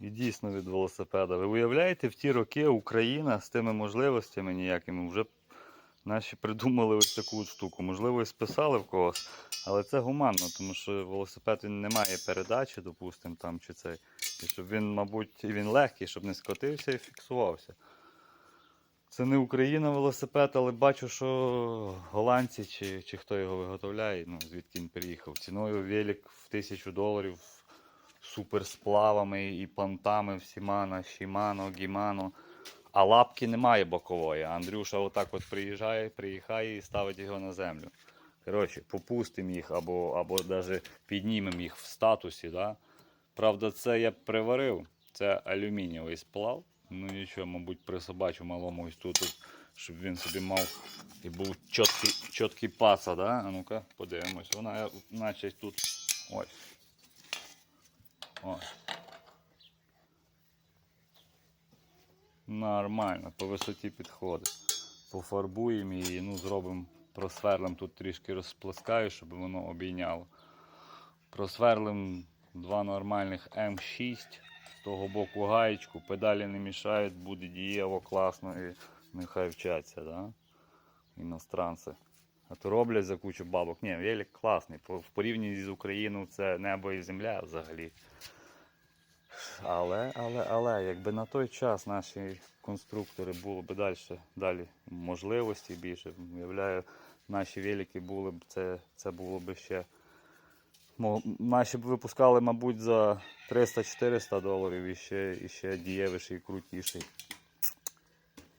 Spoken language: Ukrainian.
І дійсно від велосипеда. Ви уявляєте, в ті роки Україна з тими можливостями ніякими вже наші придумали ось таку штуку. Можливо, і списали в когось, але це гуманно, тому що велосипед він не має передачі, допустимо, там чи цей. І щоб він, мабуть, він легкий, щоб не скотився і фіксувався. Це не Україна велосипед, але бачу, що голландці чи, чи хто його виготовляє, ну звідки він приїхав. Ціною велик в тисячу доларів суперсплавами і понтами всіма на Shimano, Gimano. А лапки немає бокової. Андрюша отак от приїжджає, приїхає і ставить його на землю. Коротше, попустимо їх або, або навіть піднімемо їх в статусі. Да? Правда, це я приварив. Це алюмінієвий сплав. Ну нічого, мабуть, присобачу малому ось тут, щоб він собі мав і був чіткий, чіткий паса, да? А ну-ка, подивимось. Вона наче тут. Ось. Нормально, по висоті підходить. Пофарбуємо її, ну, зробимо, просверлимо тут трішки розплескаю, щоб воно обійняло. Просверлимо два нормальних М6, з того боку гаєчку, педалі не мішають, буде дієво, класно і нехай вчаться, да? іностранці. А то роблять за кучу бабок. Ні, велик класний. В порівнянні з Україною це небо і земля взагалі. Але, але, але, якби на той час наші конструктори було б далі, далі можливості більше, уявляю, наші велики були б, це, це було б ще. Наші б випускали, мабуть, за 300-400 доларів і ще, і ще дієвіший, крутіший.